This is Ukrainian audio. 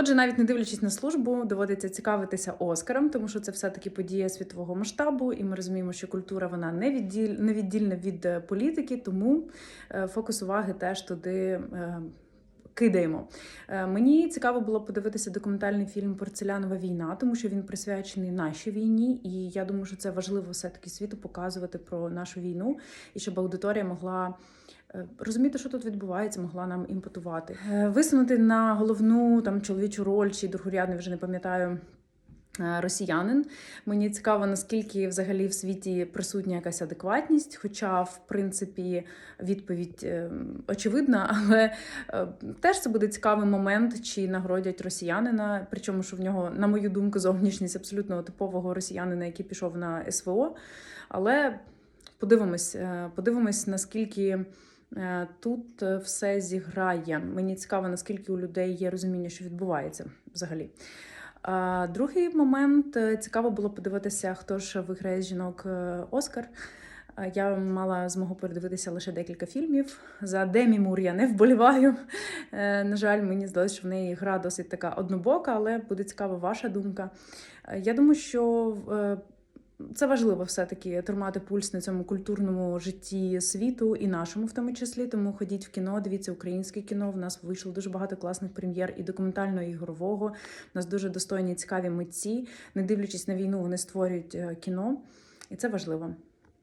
Отже, навіть не дивлячись на службу, доводиться цікавитися Оскаром, тому що це все-таки подія світового масштабу, і ми розуміємо, що культура вона не відділь, невіддільна від е, політики, тому е, фокус уваги теж туди. Кидаємо. Е, Мені цікаво було подивитися документальний фільм Порцелянова війна, тому що він присвячений нашій війні, і я думаю, що це важливо все-таки світу показувати про нашу війну, і щоб аудиторія могла е, розуміти, що тут відбувається, могла нам імпотувати. Е, Висунути на головну там чоловічу роль чи другорядну, вже не пам'ятаю. Е, Росіянин. Мені цікаво, наскільки взагалі в світі присутня якась адекватність, хоча, в принципі, відповідь е, очевидна, але е, теж це буде цікавий момент, чи нагородять росіянина. Причому, що в нього, на мою думку, зовнішність абсолютно типового росіянина, який пішов на СВО. Але подивимось, подивимось, наскільки. Тут все зіграє. Мені цікаво, наскільки у людей є розуміння, що відбувається взагалі. Другий момент е, цікаво було подивитися, хто ж виграє жінок е, Оскар. Я мала змогу передивитися лише декілька фільмів. За Демі Мур я не вболіваю. Е, На жаль, мені здалося, що в неї гра досить така однобока, але буде цікава ваша думка. Я думаю, що це важливо все-таки тримати пульс на цьому культурному житті світу і нашому, в тому числі. Тому ходіть в кіно, дивіться українське кіно. В нас вийшло дуже багато класних прем'єр і документального, і ігрового. У нас дуже достойні, цікаві митці. Не дивлячись на війну, вони створюють е, кіно, і це важливо.